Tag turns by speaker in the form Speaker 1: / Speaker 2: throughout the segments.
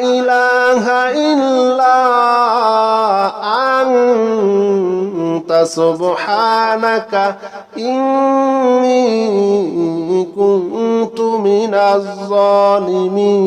Speaker 1: إله إلا أنت سبحانك إني كنت من الظالمين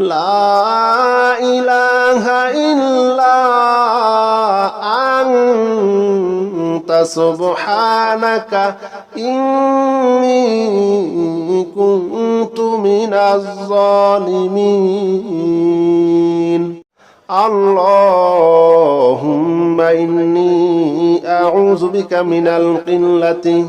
Speaker 1: لا إله إلا أنت سبحانك إني كنت من الظالمين اللهم إني أعوذ بك من القلة